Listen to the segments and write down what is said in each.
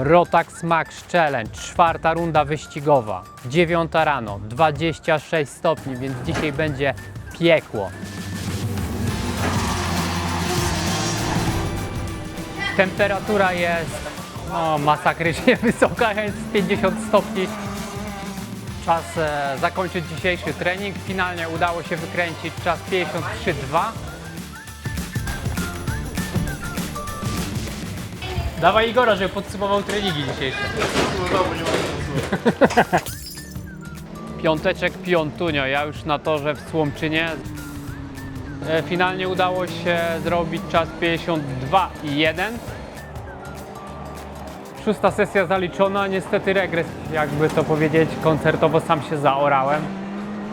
Rotax Max Challenge, czwarta runda wyścigowa, dziewiąta rano, 26 stopni, więc dzisiaj będzie piekło. Temperatura jest no, masakrycznie wysoka, jest 50 stopni. Czas e, zakończyć dzisiejszy trening. Finalnie udało się wykręcić czas 53,2. Dawaj Igora, żeby podsumował treningi dzisiejsze. Piąteczek piątunio, ja już na torze w Słomczynie. E, Finalnie udało się zrobić czas 52,1. Szósta sesja zaliczona, niestety regres, jakby to powiedzieć, koncertowo sam się zaorałem.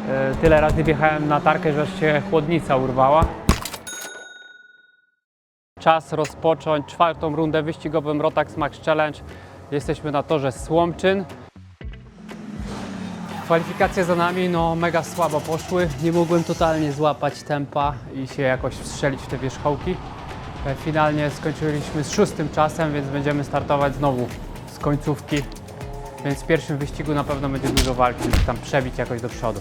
E, Tyle razy wjechałem na tarkę, że aż się chłodnica urwała. Czas rozpocząć czwartą rundę wyścigową Rotax Max Challenge. Jesteśmy na torze Słomczyn. Kwalifikacje za nami, no mega słabo poszły. Nie mogłem totalnie złapać tempa i się jakoś wstrzelić w te wierzchołki. E, Finalnie skończyliśmy z szóstym czasem, więc będziemy startować znowu z końcówki. Więc w pierwszym wyścigu na pewno będzie dużo walki, żeby tam przebić jakoś do przodu.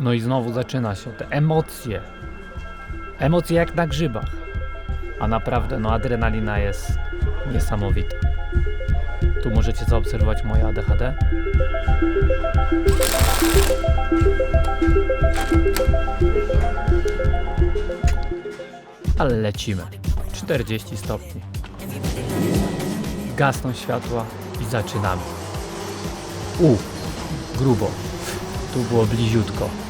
No i znowu zaczyna się te emocje. Emocje jak na grzybach. A naprawdę, no adrenalina jest niesamowita. Tu możecie zaobserwować moje ADHD. Ale lecimy. 40 stopni. Gasną światła i zaczynamy. U, grubo. Tu było bliziutko.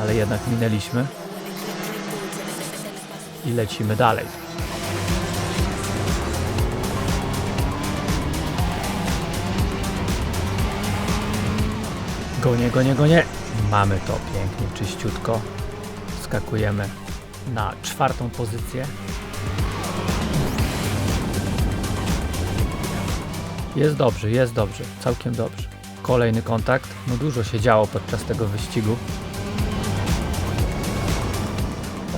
Ale jednak minęliśmy. I lecimy dalej. Gonie, gonie, gonie. Mamy to pięknie, czyściutko. Skakujemy na czwartą pozycję. Jest dobrze, jest dobrze, całkiem dobrze. Kolejny kontakt. No dużo się działo podczas tego wyścigu.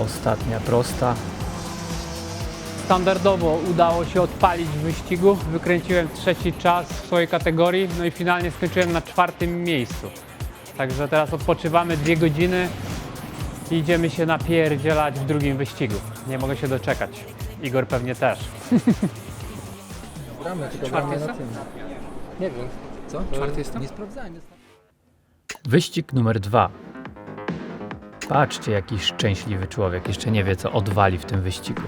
Ostatnia prosta. Standardowo udało się odpalić w wyścigu. Wykręciłem trzeci czas w swojej kategorii, no i finalnie skończyłem na czwartym miejscu. Także teraz odpoczywamy dwie godziny i idziemy się napierdzielać w drugim wyścigu. Nie mogę się doczekać. Igor pewnie też. Gramy, tylko Czwarty gramy na jestem? tym. Nie wiem. Co? Czwarty jestem? Nie sprawdzałem. Wyścig numer dwa. Patrzcie, jaki szczęśliwy człowiek. Jeszcze nie wie, co odwali w tym wyścigu.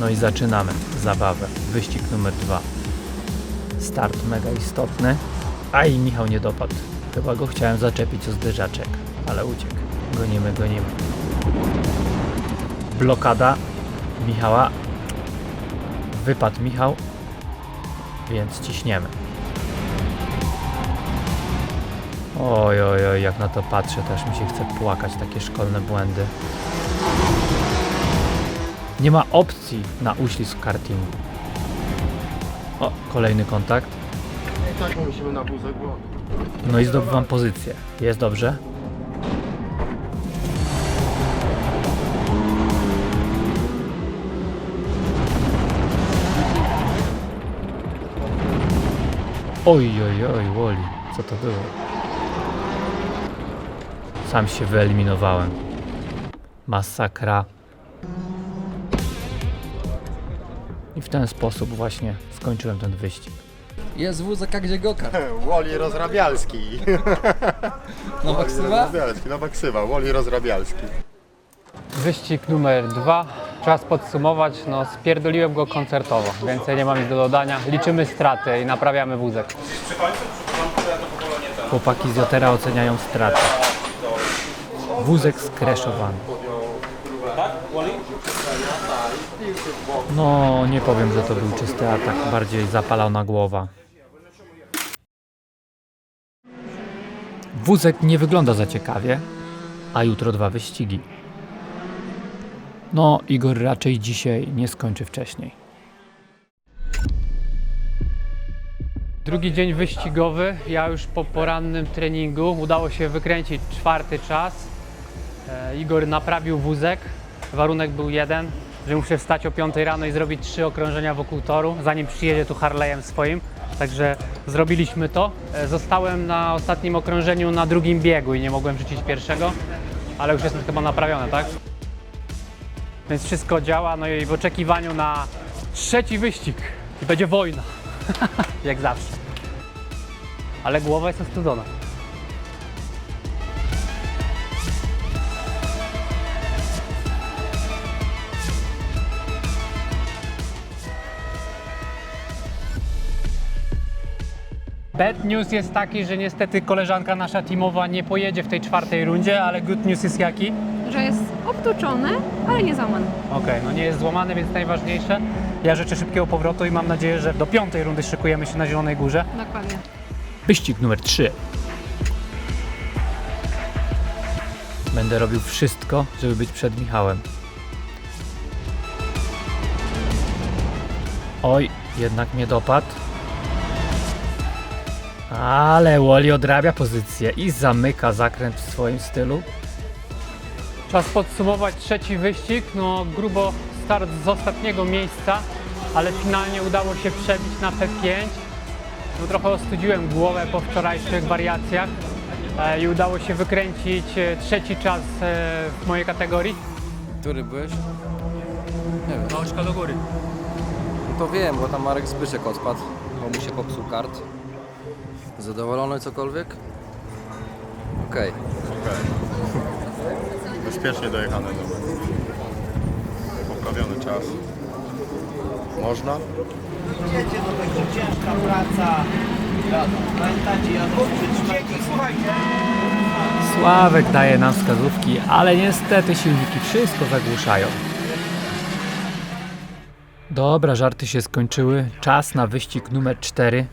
No i zaczynamy zabawę. Wyścig numer dwa. Start mega istotny. A i Michał nie dopadł. Chyba go chciałem zaczepić o zderzaczek, ale uciekł. Gonimy, gonimy. Blokada Michała. Wypadł Michał, więc ciśniemy. Oj, oj, oj, jak na to patrzę, też mi się chce płakać, takie szkolne błędy. Nie ma opcji na uślizg kartingu. O, kolejny kontakt. I tak musimy na wózek, bo No i zdobywam pozycję. Jest dobrze. Oj, oj, oj, Woli, co to było? Sam się wyeliminowałem. Masakra. I w ten sposób właśnie skończyłem ten wyścig. Jest wózek, a gdzie gokart? Woli Rozrabialski. Nowa ksywa? Rozrabialski, nowa ksywa, Woli Rozrabialski. Wyścig numer dwa. Czas podsumować. No, spierdoliłem go koncertowo. Więcej nie mam nic do dodania. Liczymy straty i naprawiamy wózek. Chłopaki z Jotera oceniają straty. Wózek skreszowany. No, nie powiem, że to był czysty atak, bardziej zapalona głowa. Wózek nie wygląda za ciekawie, a jutro dwa wyścigi. No, Igor raczej dzisiaj nie skończy wcześniej. Drugi dzień wyścigowy. Ja już po porannym treningu udało się wykręcić czwarty czas. E, Igor naprawił wózek. Warunek był jeden, że muszę wstać o 5 rano i zrobić trzy okrążenia wokół toru, zanim przyjedzie tu Harley'em swoim. Także zrobiliśmy to. E, Zostałem na ostatnim okrążeniu na drugim biegu i nie mogłem wrzucić pierwszego, ale już jest chyba naprawione, tak? Więc wszystko działa, no i w oczekiwaniu na trzeci wyścig. I będzie wojna. Jak zawsze. Ale głowa jest ostudzona. Bad news jest taki, że niestety koleżanka nasza teamowa nie pojedzie w tej czwartej rundzie, ale good news jest jaki? że jest obtuczony, ale nie załamany. Okej, no nie jest złamany, więc najważniejsze. Ja życzę szybkiego powrotu i mam nadzieję, że do piątej rundy szykujemy się na Zielonej Górze. Dokładnie. Wyścig numer 3. Będę robił wszystko, żeby być przed Michałem. Oj, jednak mnie dopadł. Ale Wally odrabia pozycję i zamyka zakręt w swoim stylu. Czas podsumować trzeci wyścig. No grubo start z ostatniego miejsca, ale finalnie udało się przebić na P5. No, trochę ostudziłem głowę po wczorajszych wariacjach e, i udało się wykręcić e, trzeci czas e, w mojej kategorii. Który byłeś? Nie wiem. Małeczka do góry. No to wiem, bo tam Marek Zbyszek odpadł, bo mu się popsuł kart. Zadowolony cokolwiek? Okej. Bezpiecznie dojechane numer. Poprawiony czas. Można? Wiecie, to będzie ciężka praca. Pamiętacie, ja to przytrzymajcie. Słuchajcie. Sławek daje nam wskazówki, ale niestety silniki wszystko zagłuszają. Dobra, żarty się skończyły. Czas na wyścig numer 4.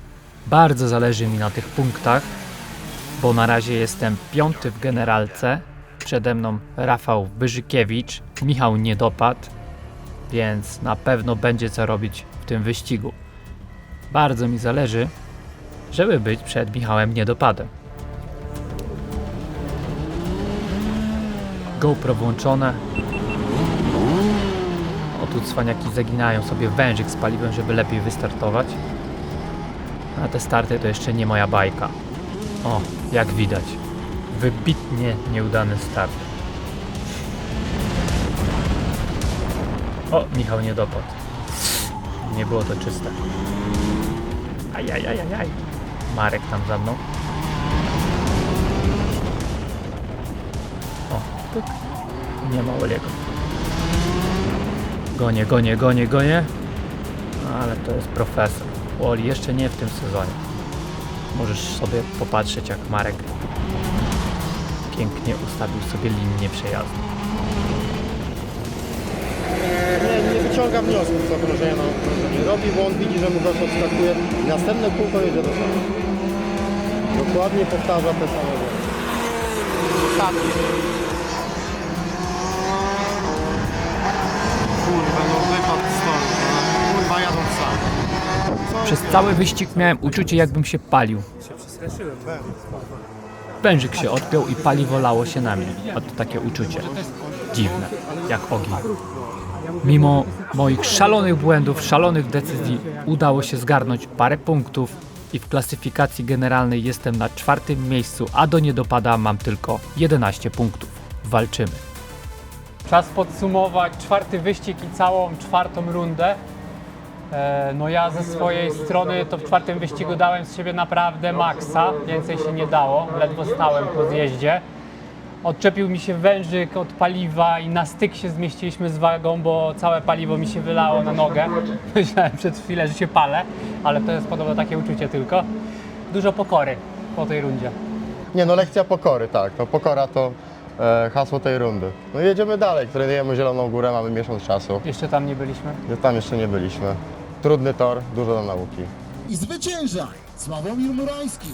Bardzo zależy mi na tych punktach, bo na razie jestem piąty w generalce. Przede mną Rafał Byżykiewicz, Michał Niedopad, więc na pewno będzie co robić w tym wyścigu. Bardzo mi zależy, żeby być przed Michałem Niedopadem. GoPro włączone. O tu cwaniaki zaginają sobie wężyk z paliwem, żeby lepiej wystartować. A te starty to jeszcze nie moja bajka. O, jak widać. Wybitnie nieudany start. O, Michał nie dopadł. Nie było to czyste. Ajajajajaj. Marek tam za mną. O, pyk. Nie ma Oliego. Gonię, gonię, gonię, gonię. Ale to jest profesor. Oli jeszcze nie w tym sezonie. Możesz sobie popatrzeć jak Marek pięknie ustawił sobie linię przejazdu. Nie, nie wyciąga wniosków z okrążenia na okrążenie. Robi, bo on widzi, że mu gość odskakuje. i Następne kółko jedzie do przodu. Dokładnie powtarza te same rzeczy. Ostatni. Cały wyścig miałem uczucie jakbym się palił. Wężyk się odpiął i paliwo lało się na mnie. A to takie uczucie. Dziwne, jak ogień. Mimo moich szalonych błędów, szalonych decyzji udało się zgarnąć parę punktów i w klasyfikacji generalnej jestem na czwartym miejscu, a do niedopada mam tylko 11 punktów. Walczymy. Czas podsumować czwarty wyścig i całą czwartą rundę. E, No ja ze swojej strony to w czwartym wyścigu dałem z siebie naprawdę maksa, więcej się nie dało, ledwo stałem po zjeździe. Odczepił mi się wężyk od paliwa i na styk się zmieściliśmy z wagą, bo całe paliwo mi się wylało na nogę. Myślałem przed chwilę, że się palę, ale to jest podobno takie uczucie tylko. Dużo pokory po tej rundzie. Nie no, lekcja pokory, tak. No, pokora to e, hasło tej rundy. No jedziemy dalej. Trenujemy Zieloną Górę, mamy miesiąc czasu. Jeszcze tam nie byliśmy. Tam jeszcze nie byliśmy. Trudny tor, dużo do nauki. i zwycięża Sławomir Murański.